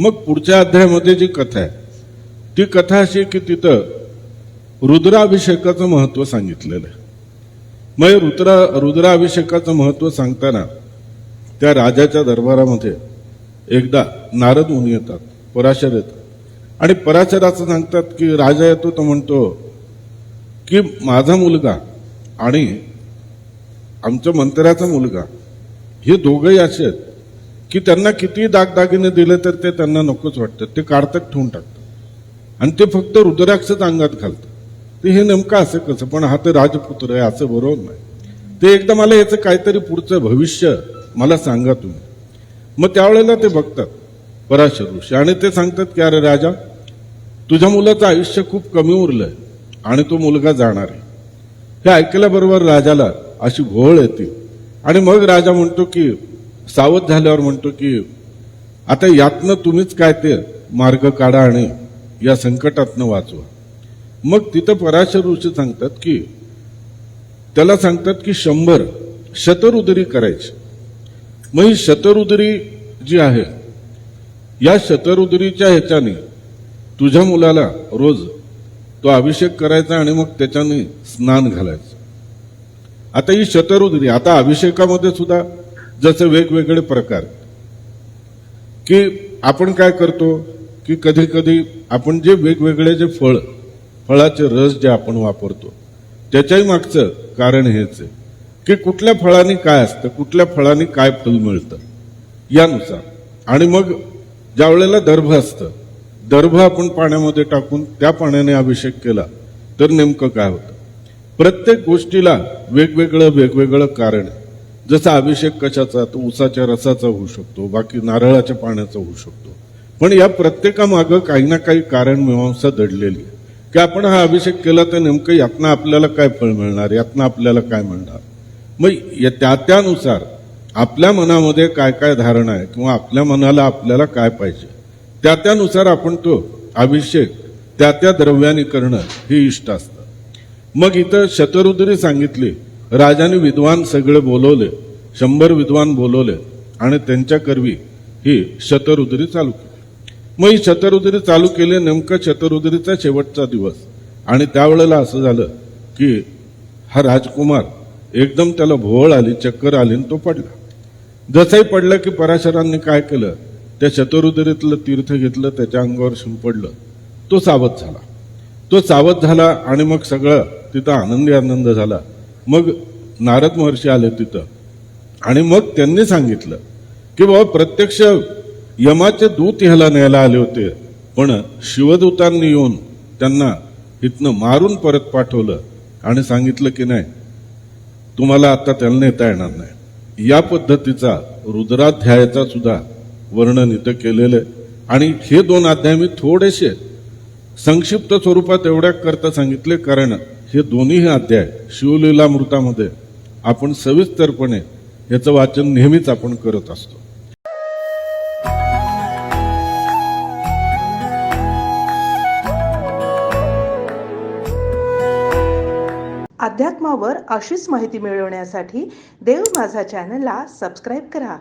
मग पुढच्या अध्यायामध्ये जी कथा आहे ती कथा अशी की तिथं रुद्राभिषेकाचं महत्त्व सांगितलेलं आहे. मग रुद्रा रुद्राभिषेकाचं महत्त्व सांगताना त्या राजाच्या दरबारामध्ये एकदा नारद मुनी येतात पराशर येतात. आणि पराशराचं सांगतात की राजा येतो तो म्हणतो की माझा मुलगा आणि आमच्या मंत्र्याचा मुलगा हे दोघंही असे आहेत. की त्यांना किती दागदागिने दिले तर ते त्यांना नकोच वाटतं. ते काढतात ठेवून टाकतात. आणि ते फक्त रुद्राक्षच अंगात घालतात. ते हे नेमकं असं कसं? पण हा तर राजपुत्र आहे असं बरोबर नाही. ते एकदा मला याचं काहीतरी पुढचं भविष्य मला सांगा तुम्ही. मग त्यावेळेला ते बघतात पराशर ऋषी. आणि ते सांगतात की अरे राजा तुझ्या मुलाचं आयुष्य खूप कमी उरलंय आणि तो मुलगा जाणार आहे. हे ऐकल्याबरोबर राजाला अशी घोळ येते. आणि मग राजा म्हणतो की सावध झाल्यावर म्हणतो की आता यातनं तुम्हीच काय ते मार्ग काढा आणि या संकटातनं वाचवा. मग तिथं पराशर ऋषी सांगतात की त्याला सांगतात की शंभर शतरुदरी करायची. मग ही शतरुदरी जी आहे या शतरुदरीच्या ह्याच्याने तुझ्या मुलाला रोज तो अभिषेक करायचा आणि मग त्याच्याने स्नान घालायचं. आता ही शतरुदरी आता अभिषेकामध्ये सुद्धा जसे वेगवेगळे प्रकार. की आपण काय करतो? की कधी कधी आपण जे वेगवेगळे जे फळ फळाचे रस जे आपण वापरतो त्याच्याही मागचं कारण हेच आहे. की कुठल्या फळाने काय असतं कुठल्या फळाने काय फळ मिळतं यानुसार. आणि मग ज्या वेळेला दर्भ असतं दर्भ आपण पाण्यामध्ये टाकून त्या पाण्याने अभिषेक केला तर नेमकं काय होतं? प्रत्येक गोष्टीला वेगवेगळं वेगवेगळं कारण आहे. जसा अभिषेक कशाचा तो उसाच्या रसाचा होऊ शकतो बाकी नारळाच्या पाण्याचा होऊ शकतो. पण या प्रत्येकामागं काही ना काही कारण मीमांसा दडलेली आहे. की आपण हा अभिषेक केला तर नेमकं यातनं आपल्याला काय फळ मिळणार यातनं आपल्याला काय मिळणार? मग या- त्या त्यानुसार आपल्या मनामध्ये काय काय धारणा आहे किंवा आपल्या मनाला आपल्याला काय पाहिजे? त्या त्यानुसार आपण तो अभिषेक त्या त्या द्रव्याने करणं हे इष्ट असतं. मग इथं शतरुद्री सांगितली राजाने विद्वान सगळे बोलवले शंभर विद्वान बोलवले आणि त्यांच्या करवी ही शतरुद्री चालू केली. मग ही शतरुद्री चालू केली नेमकं शतरुद्रीचा शेवटचा दिवस. आणि त्यावेळेला असं झालं की हा राजकुमार एकदम त्याला भोवळ आली चक्कर आली आणि तो पडला. जसंही पडलं की पराशरांनी काय केलं त्या शतरुद्रीतलं तीर्थ घेतलं त्याच्या अंगावर शिंपडलं तो सावध झाला. तो सावध झाला आणि मग सगळं तिथं आनंदी आनंद झाला. मग नारद महर्षी आले तिथं. आणि मग त्यांनी सांगितलं की बाबा प्रत्यक्ष यमाचे दूत ह्याला न्यायला आले होते. पण शिवदूतांनी येऊन त्यांना इथनं मारून परत पाठवलं आणि सांगितलं की नाही तुम्हाला आता त्याला नेता येणार नाही. या पद्धतीचा रुद्राध्यायाचा सुद्धा वर्णन इथं केलेलं आहे. आणि हे दोन अध्याय मी थोडेसे संक्षिप्त स्वरूपात एवढ्या करता सांगितले कारण हे दोन्हीही अध्याय शिवलीलामृतामध्ये आपण सविस्तरपणे याचं वाचन नेहमीच आपण करत असतो. अध्यात्मावर अशीच माहिती मिळवण्यासाठी देव माझा चॅनलला सबस्क्राईब करा.